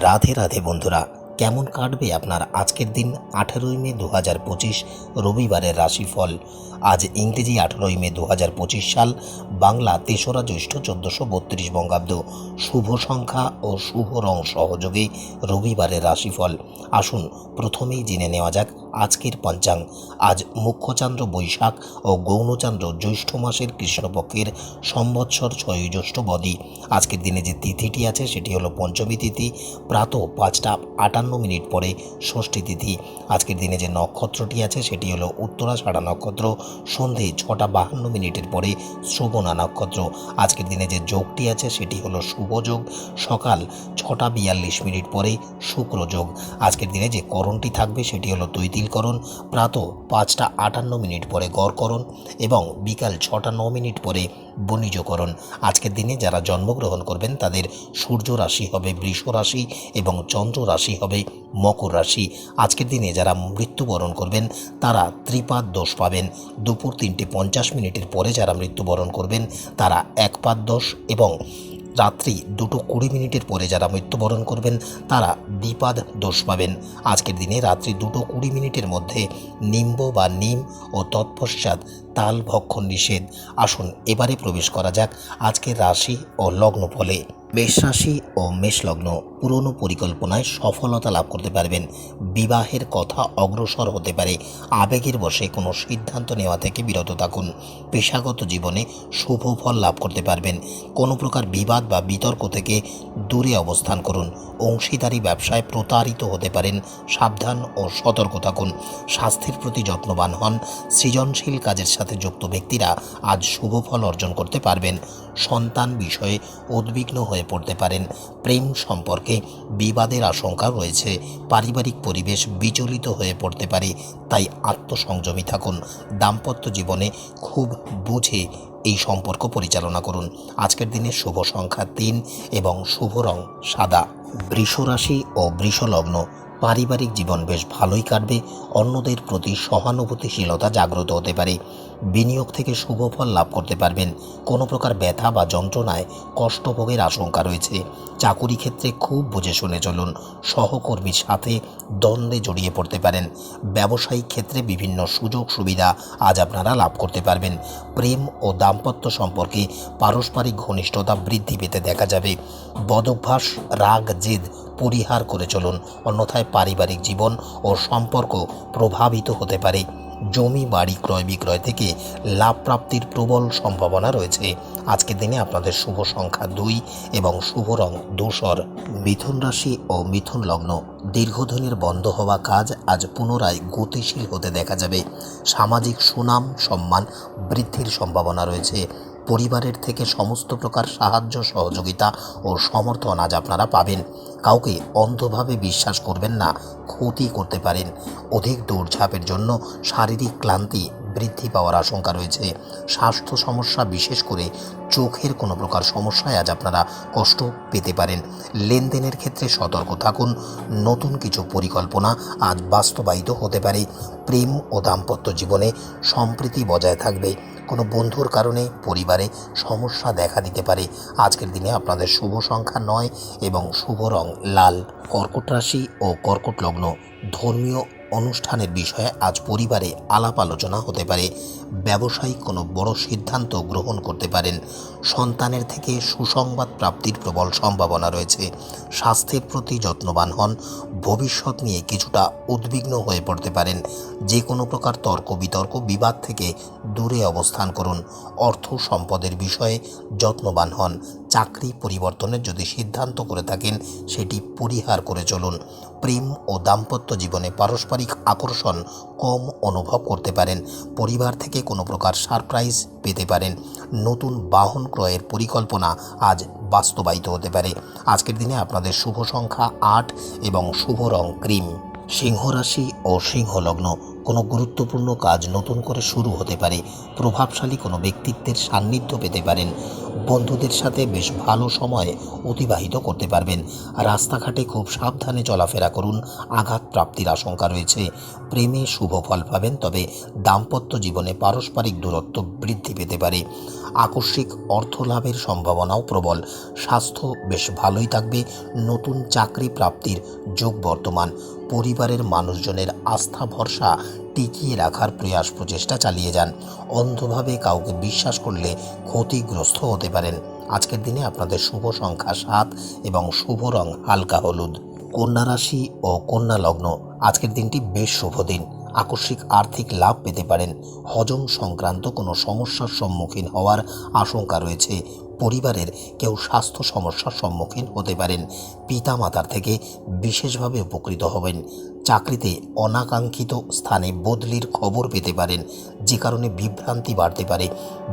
রাধে রাধে বন্ধুরা। কেমন কাটবে আপনার আজকের দিন আঠেরোই মে দু হাজার পঁচিশ রবিবারের রাশিফল? আজ ইংরেজি আঠেরোই মে দু হাজার পঁচিশ সাল, বাংলা তেসরা জ্যৈষ্ঠ চোদ্দোশো বত্রিশ বঙ্গাব্দ। শুভ সংখ্যা ও শুভ রং সহযোগে রবিবারের রাশিফল। আসুন, প্রথমেই জেনে নেওয়া যাক আজকের পঞ্চাং। আজ মুখ্যচন্দ্র বৈশাখ ও গৌণচন্দ্র জ্যৈষ্ঠ মাসের কৃষ্ণপক্ষের সম্বৎসর ছয় জ্যৈষ্ঠ বদি। আজকের দিনে যে তিথিটি আছে সেটি হলো পঞ্চমী তিথি, প্রাত পাঁচটা আটান্ন মিনিট পরে ষষ্ঠী তিথি। আজকের দিনে যে নক্ষত্রটি আছে, সেটি হলো উত্তরাষাঢ়া নক্ষত্র। সন্ধে ছটা বাহান্ন মিনিটের পরে শ্রবণা নক্ষত্র। আজকের দিনে যে যোগটি আছে, সেটি হলো শুভ যোগ। সকাল ছটা বিয়াল্লিশ মিনিট পরে শুক্র যোগ। আজকের দিনে যে করণটি থাকবে, সেটি হলো তৈতিলকরণ প্রাত পাঁচটা আটান্ন মিনিট পরে গড়করণ এবং বিকাল ছটা ন মিনিট পরে বণিজকরণ। আজকের দিনে যারা জন্মগ্রহণ করবেন, তাদের সূর্য রাশি হবে বৃষ রাশি এবং চন্দ্র রাশি হবে মকর রাশি। আজকের দিনে যারা মৃত্যুবরণ করবেন, তারা ত্রিপাদ দোষ পাবেন। দুপুর তিনটে পঞ্চাশ মিনিটের পরে যারা মৃত্যুবরণ করবেন, তারা একপাদ দোষ এবং রাত্রি দুটো কুড়ি মিনিটের পরে যারা মৃত্যুবরণ করবেন, তারা দ্বিপাদ দোষ পাবেন। আজকের দিনে রাত্রি দুটো কুড়ি মিনিটের মধ্যে নিম্ব বা নিম ও তৎপশ্চাৎ তাল ভক্ষণ নিষেধ। আসুন, এবারে প্রবেশ করা যাক আজকের রাশি ও লগ্ন ফলে মেষ রাশি ও মেষ লগ্ন। পুরনো পরিকল্পনায় সফলতা লাভ করতে পারবেন। বিবাহের কথা অগ্রসর হতে পারে। আবেগের বশে কোনো সিদ্ধান্ত নেওয়া থেকে বিরত থাকুন। পেশাগত জীবনে শুভ ফল লাভ করতে পারবেন। কোনো প্রকার বিবাদ বা বিতর্ক থেকে দূরে অবস্থান করুন। অংশীদারি ব্যবসায় প্রতারিত হতে পারেন। সাবধান ও সতর্ক থাকুন। স্বাস্থ্যের প্রতি যত্নবান হন। সৃজনশীল কাজের সাথে যুক্ত ব্যক্তিরা আজ শুভ ফল অর্জন করতে পারবেন। সন্তান বিষয়ে উদ্বিগ্ন হয়ে পড়তে পারেন। প্রেম সম্পর্কে বিবাদের আশঙ্কা রয়েছে। পারিবারিক পরিবেশ বিচলিত হয়ে পড়তে পারে, তাই আত্মসংযমী থাকুন। দাম্পত্য জীবনে খুব বুঝে এই সম্পর্ক পরিচালনা করুন। আজকের দিনে শুভ সংখ্যা তিন এবং শুভ রং সাদা। বৃষরাশি ও বৃষলগ্ন পারিবারিক জীবন বেশ ভালোই কাটবে। অন্যদের প্রতি সহানুভূতিশীলতা জাগ্রত হতে পারে। বিনিয়োগ থেকে শুভ ফল লাভ করতে পারবেন। কোনো প্রকার ব্যথা বা যন্ত্রণায় কষ্টভোগের আশঙ্কা রয়েছে। চাকুরি ক্ষেত্রে খুব বুঝে শুনে চলুন। সহকর্মীর সাথে দ্বন্দ্বে জড়িয়ে পড়তে পারেন। ব্যবসায়িক ক্ষেত্রে বিভিন্ন সুযোগ সুবিধা আজ আপনারা লাভ করতে পারবেন। প্রেম ও দাম্পত্য সম্পর্কে পারস্পরিক ঘনিষ্ঠতা বৃদ্ধি পেতে দেখা যাবে। বদভ্যাস, রাগ, জেদ পরিহার করে চলুন। অন্যথায় পারিবারিক জীবন ও সম্পর্ক প্রভাবিত হতে পারে। জমি, বাড়ি ক্রয় বিক্রয় থেকে লাভ প্রাপ্তির প্রবল সম্ভাবনা রয়েছে। আজকের দিনে আপনাদের শুভ সংখ্যা দুই এবং শুভ রং ধূসর মিথুন রাশি ও মিথুন লগ্ন দীর্ঘদিনের বন্ধ হওয়া কাজ আজ পুনরায় গতিশীল হতে দেখা যাবে। সামাজিক সুনাম, সম্মান বৃদ্ধির সম্ভাবনা রয়েছে। পরিবারের থেকে সমস্ত প্রকার সাহায্য, সহযোগিতা ও সমর্থন আজ আপনারা পাবেন। কাউকে অন্ধভাবে বিশ্বাস করবেন না, ক্ষতি করতে পারেন। অধিক দৌড়ঝাঁপের জন্য শারীরিক ক্লান্তি বৃদ্ধি পাওয়ার আশঙ্কা রয়েছে। স্বাস্থ্য সমস্যা, বিশেষ করে চোখের কোনো প্রকার সমস্যায় আজ আপনারা কষ্ট পেতে পারেন। লেনদেনের ক্ষেত্রে সতর্ক থাকুন। নতুন কিছু পরিকল্পনা আজ বাস্তবায়িত হতে পারে। প্রেম ও দাম্পত্য জীবনে সম্প্রীতি বজায় থাকবে। কোনো বন্ধুর কারণে, পরিবারে সমস্যা দেখা দিতে পারে। আজকের দিনে আপনাদের শুভ সংখ্যা নয় এবং শুভ রং লাল। কর্কট রাশি ও কর্কট লগ্ন ধর্মীয় অনুষ্ঠানের বিষয়ে আজ পরিবারে আলাপ আলোচনা হতে পারে। ব্যবসায়িক কোনো বড় সিদ্ধান্ত গ্রহণ করতে পারেন। সন্তানের থেকে সুসংবাদ প্রাপ্তির প্রবল সম্ভাবনা রয়েছে। স্বাস্থ্যের প্রতি যত্নবান হন। ভবিষ্যৎ নিয়ে কিছুটা উদ্বিগ্ন হয়ে পড়তে পারেন। যে কোনো প্রকার তর্ক বিতর্ক বিবাদ থেকে দূরে অবস্থান করুন। অর্থ সম্পদের বিষয়ে যত্নবান হন। চাকরি পরিবর্তনের যদি সিদ্ধান্ত করে থাকেন, সেটি পরিহার করে চলুন। প্রেম ও দাম্পত্য জীবনে পারস্পরিক আকর্ষণ কম অনুভব করতে পারেন। পরিবার থেকে কোনো প্রকার সারপ্রাইজ পেতে পারেন। নতুন বাহন ক্রয়ের পরিকল্পনা আজ বাস্তবায়িত হতে পারে। আজকের দিনে আপনাদের শুভ সংখ্যা আট এবং শুভ রং ক্রিম। সিংহ রাশি ও সিংহ লগ্ন, কোনো গুরুত্বপূর্ণ কাজ নতুন করে শুরু হতে পারে। প্রভাবশালী কোনো ব্যক্তিত্বের সান্নিধ্য পেতে পারেন। বন্ধুদের সাথে বেশ ভালো সময় অতিবাহিত করতে পারবেন। রাস্তাঘাটে খুব সাবধানে চলাফেরা করুন। আঘাত প্রাপ্তির আশঙ্কা রয়েছে। প্রেমে শুভ ফল পাবেন, তবে দাম্পত্য জীবনে পারস্পরিক দূরত্ব বৃদ্ধি পেতে পারে। আকস্মিক অর্থ লাভের সম্ভাবনাও প্রবল। স্বাস্থ্য বেশ ভালোই থাকবে। নতুন চাকরি প্রাপ্তির যোগ বর্তমান। পরিবারের মানুষজনের আস্থা, ভরসা টিকিয়ে রাখার প্রয়াস প্রচেষ্টা চালিয়ে যান। অন্ধভাবে কাউকে বিশ্বাস করলে ক্ষতিগ্রস্ত হতে পারেন। আজকের দিনে আপনাদের শুভ সংখ্যা সাত এবং শুভ রং হালকা হলুদ। কন্যা রাশি ও কন্যা লগ্ন, আজকের দিনটি বেশ শুভ দিন। আকস্মিক আর্থিক লাভ পেতে পারেন। হজম সংক্রান্ত কোনো সমস্যার সম্মুখীন হওয়ার আশঙ্কা রয়েছে। পরিবারের কেউ স্বাস্থ্য সমস্যার সম্মুখীন হতে পারেন। পিতা মাতার থেকে বিশেষভাবে উপকৃত হবেন। চাকরিতে অনাকাঙ্ক্ষিত স্থানে বদলির খবর পেতে পারেন, যে কারণে বিভ্রান্তি বাড়তে পারে।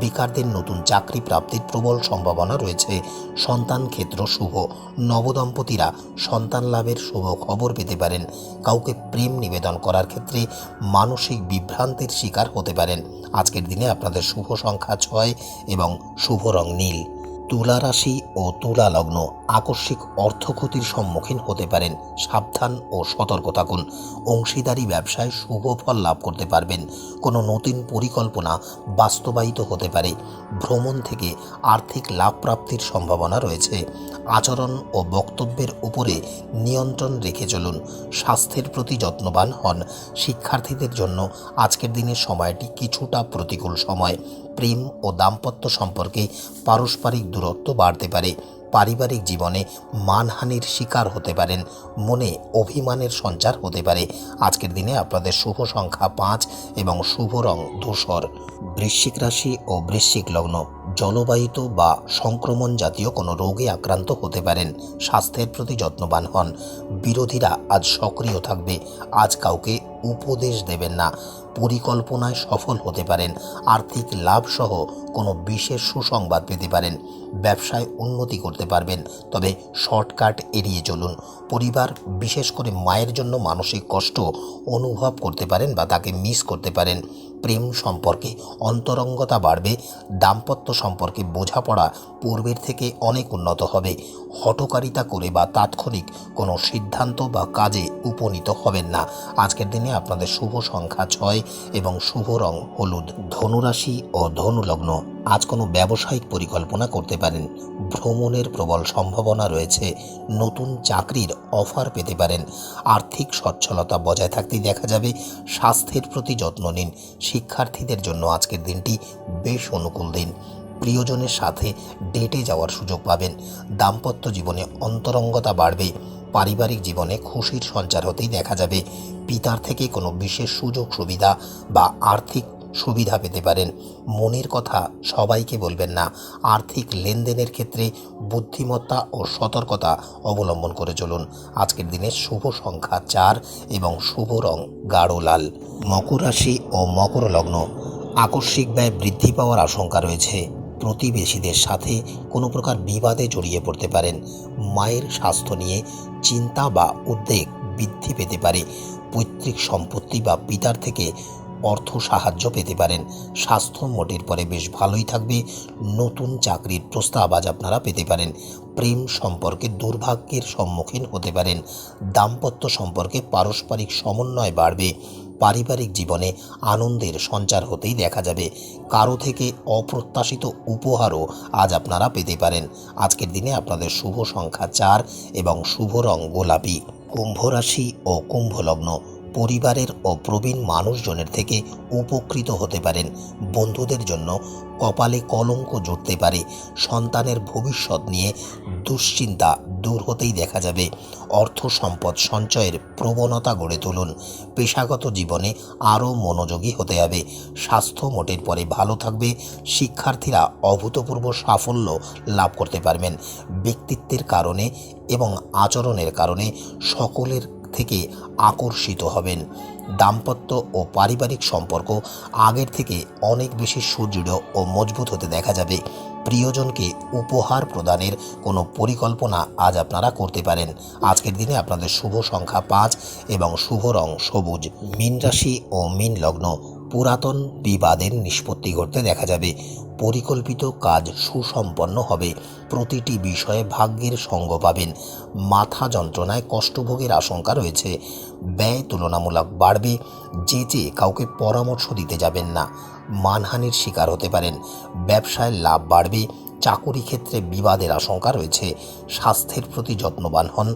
বেকারদের নতুন চাকরি প্রাপ্তির প্রবল সম্ভাবনা রয়েছে। সন্তান ক্ষেত্র শুভ। নবদম্পতিরা সন্তান লাভের শুভ খবর পেতে পারেন। কাউকে প্রেম নিবেদন করার ক্ষেত্রে মানসিক বিভ্রান্তির শিকার হতে পারেন। আজকের দিনে আপনাদের শুভ সংখ্যা ছয় এবং শুভ রং নীল। তুলা রাশি ও তুলা লগ্ন আকস্মিক অর্থক্ষতির সম্মুখীন হতে পারেন। সাবধান ও সতর্ক থাকুন। অংশীদারি ব্যবসায় শুভ ফল লাভ করতে পারবেন। কোনো নতুন পরিকল্পনা বাস্তবায়িত হতে পারে। ভ্রমণ থেকে আর্থিক লাভ প্রাপ্তির সম্ভাবনা রয়েছে। আচরণ ও বক্তব্যের উপরে নিয়ন্ত্রণ রেখে চলুন। স্বাস্থ্যের প্রতি যত্নবান হন। শিক্ষার্থীদের জন্য আজকের দিনের সময়টি কিছুটা প্রতিকূল সময়। প্রেম ও দাম্পত্য সম্পর্কে পারস্পরিক দূরত্ব বাড়তে পারে। পারিবারিক জীবনে মানহানির শিকার হতে পারেন, মনে অভিমানের সঞ্চার হতে পারে। আজকের দিনে আপনাদের শুভ সংখ্যা পাঁচ এবং শুভ রং ধূসর। বৃশ্চিক রাশি ও বৃশ্চিক লগ্ন জলবাহিত বা সংক্রমণ জাতীয় কোনো রোগে আক্রান্ত হতে পারেন, স্বাস্থ্যের প্রতি যত্নবান হন। বিরোধীরা আজ সক্রিয় থাকবে, আজ কাউকে উপদেশ দেবেন না। পরিকল্পনায় সফল হতে পারেন। আর্থিক লাভ সহ কোনো বিশেষ সুসংবাদ পেতে পারেন। ব্যবসায় উন্নতি করতে পারবেন। তবে শর্টকাট এড়িয়ে চলুন। পরিবার, বিশেষ করে মায়ের জন্য মানসিক কষ্ট অনুভব করতে পারেন বা তাকে মিস করতে পারেন। প্রেম সম্পর্কে অন্তরঙ্গতা বাড়বে। দাম্পত্য সম্পর্কে বোঝাপড়া পূর্বের থেকে অনেক উন্নত হবে। হটকারিতা করে বা তাৎক্ষণিক কোনো সিদ্ধান্ত বা কাজে উপনীত হবেন না। আজকের দিনে আপনাদের শুভ সংখ্যা ছয় এবং শুভ রং হলুদ। ধনুরাশি ও ধনুলগ্ন। আজ কোনো ব্যবসায়িক পরিকল্পনা করতে পারেন। ভ্রমণের প্রবল সম্ভাবনা রয়েছে। নতুন চাকরির অফার পেতে পারেন। আর্থিক সচ্ছলতা বজায় থাকতেই দেখা যাবে। স্বাস্থ্যের প্রতি যত্ন নিন। শিক্ষার্থীদের জন্য আজকের দিনটি বেশ অনুকূল দিন। প্রিয়জনের সাথে ডেটে যাওয়ার সুযোগ পাবেন। দাম্পত্য জীবনে অন্তরঙ্গতা বাড়বে। পারিবারিক জীবনে খুশির সঞ্চার হতেই দেখা যাবে। পিতার থেকে কোনো বিশেষ সুযোগ সুবিধা বা আর্থিক সুবিধা পেতে পারেন। মনের কথা সবাইকে বলবেন না। আর্থিক লেনদেনের ক্ষেত্রে বুদ্ধিমত্তা ও সতর্কতা অবলম্বন করে চলুন। আজকের দিনে শুভ সংখ্যা চার এবং শুভ রং গাঢ় লাল। মকর রাশি ও মকর লগ্ন। আকস্মিক ব্যয় বৃদ্ধি পাওয়ার আশঙ্কা রয়েছে। প্রতিবেশীদের সাথে কোনো প্রকার বিবাদে জড়িয়ে পড়তে পারেন। মায়ের স্বাস্থ্য নিয়ে চিন্তা বা উদ্বেগ বৃদ্ধি পেতে পারে। পৈতৃক সম্পত্তি বা পিতার থেকে অর্থ সাহায্য পেতে পারেন। স্বাস্থ্য মোটের পরে বেশ ভালোই থাকবে। নতুন চাকরির প্রস্তাব আজ আপনারা পেতে পারেন। প্রেম সম্পর্কে দুর্ভাগ্যের সম্মুখীন হতে পারেন। দাম্পত্য সম্পর্কে পারস্পরিক সমন্বয় বাড়বে। পারিবারিক জীবনে আনন্দের সঞ্চার হতেই দেখা যাবে। কারও থেকে অপ্রত্যাশিত উপহারও আজ আপনারা পেতে পারেন। আজকের দিনে আপনাদের শুভ সংখ্যা চার এবং শুভ রং গোলাপি। কুম্ভ রাশি ও কুম্ভ লগ্ন। পরিবারের ও প্রবীণ মানুষজনের থেকে উপকৃত হতে পারেন। বন্ধুদের জন্য কপালে কলঙ্ক জুটতে পারে। সন্তানের ভবিষ্যৎ নিয়ে দুশ্চিন্তা দূর হতেই দেখা যাবে। অর্থ সম্পদ সঞ্চয়ের প্রবণতা গড়ে তুলুন। পেশাগত জীবনে আরও মনোযোগী হতে হবে। স্বাস্থ্য মোটের পরে ভালো থাকবে। শিক্ষার্থীরা অভূতপূর্ব সাফল্য লাভ করতে পারবেন। ব্যক্তিত্বের কারণে এবং আচরণের কারণে সকলের থেকে আকর্ষিত হবেন। দাম্পত্য ও পারিবারিক সম্পর্ক আগের থেকে অনেক বেশি সুদৃঢ় ও মজবুত হতে দেখা যাবে। প্রিয়জনকে উপহার প্রদানের কোনো পরিকল্পনা আজ আপনারা করতে পারেন। আজকের দিনে আপনাদের শুভ সংখ্যা পাঁচ এবং শুভ রং সবুজ। মীন রাশি ও মীন লগ্ন পুরাতন বিবাদের নিষ্পত্তি ঘটতে দেখা যাবে। পরিকল্পিত কাজ সুসম্পন্ন হবে। প্রতিটি বিষয়ে ভাগ্যের সঙ্গ পাবেন। মাথা যন্ত্রণায় কষ্টভোগের আশঙ্কা রয়েছে। ব্যয় তুলনামূলক বাড়বে। যে যে কাউকে পরামর্শ দিতে যাবেন না, মানহানির শিকার হতে পারেন। ব্যবসায় লাভ বাড়বে। চাকুরি ক্ষেত্রে বিবাদের আশঙ্কা রয়েছে। স্বাস্থ্যের প্রতি যত্নবান হন,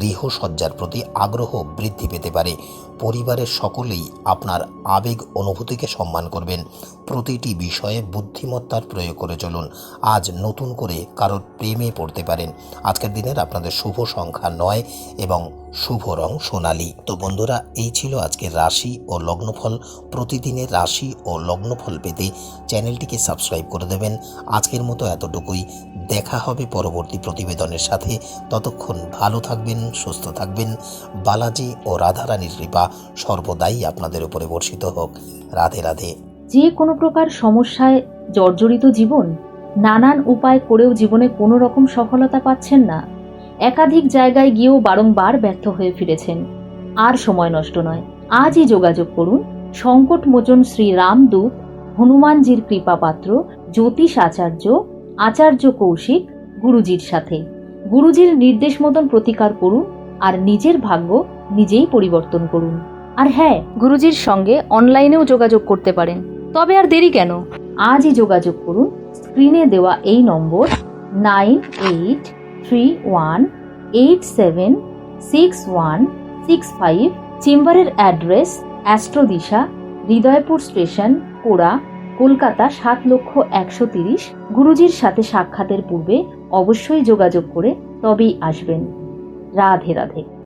গৃহসজ্জার প্রতি আগ্রহ বৃদ্ধি পেতে পারে। পরিবারের সকলেই আপনার আবেগ অনুভূতিকে সম্মান করবেন। প্রতিটি বিষয়ে বুদ্ধিমত্তার প্রয়োগ করে চলুন। আজ নতুন করে কারোর প্রেমে পড়তে পারেন। আজকের দিনের আপনাদের শুভ সংখ্যা নয় এবং শুভ রং সোনালি। তো বন্ধুরা, এই ছিল আজকের রাশি ও লগ্নফল। প্রতিদিনের রাশি ও লগ্নফল পেতে চ্যানেলটিকে সাবস্ক্রাইব করে দেবেন। আজকের মতো এতটুকুই। দেখা হবে পরবর্তী প্রতিবেদনের সাথে। ততক্ষণ ভালো থাকবেন, সুস্থ থাকবেন। বালাজি ও রাধারানীর কৃপা সর্বদাই আপনাদের উপরে বর্ষিত হোক। রাধে রাধে। যে কোনো প্রকার সমস্যায় জর্জরিত জীবন, নানান উপায় করেও জীবনে কোনো রকম সফলতা পাচ্ছেন না। একাধিক জায়গায় গিয়েও বারংবার ব্যর্থ হয়ে ফিরেছেন। আর সময় নষ্ট নয়। আজই যোগাযোগ করুন। সংকটমোচন শ্রী রামদূত, হনুমানজির কৃপাপাত্র, জ্যোতিষ আচার্য আচার্য কৌশিক, গুরুজির সাথে। গুরুজির নির্দেশ মতন প্রতিকার করুন আর নিজের ভাগ্য নিজেই পরিবর্তন করুন। আর হ্যাঁ গুরুজির সঙ্গে অনলাইনেও যোগাযোগ করতে পারেন। তবে আর দেরি কেন? আজই যোগাযোগ করুন। স্ক্রিনে দেওয়া এই number nine eight three one eight seven six one six five চেম্বারের অ্যাড্রেস অ্যাস্ট্রোদিশা, হৃদয়পুর স্টেশন কোড়া কলকাতা সাত লক্ষ একশো তিরিশ। গুরুজির সাথে সাক্ষাতের পূর্বে অবশ্যই যোগাযোগ করে তবেই আসবেন। রাধে রাধে।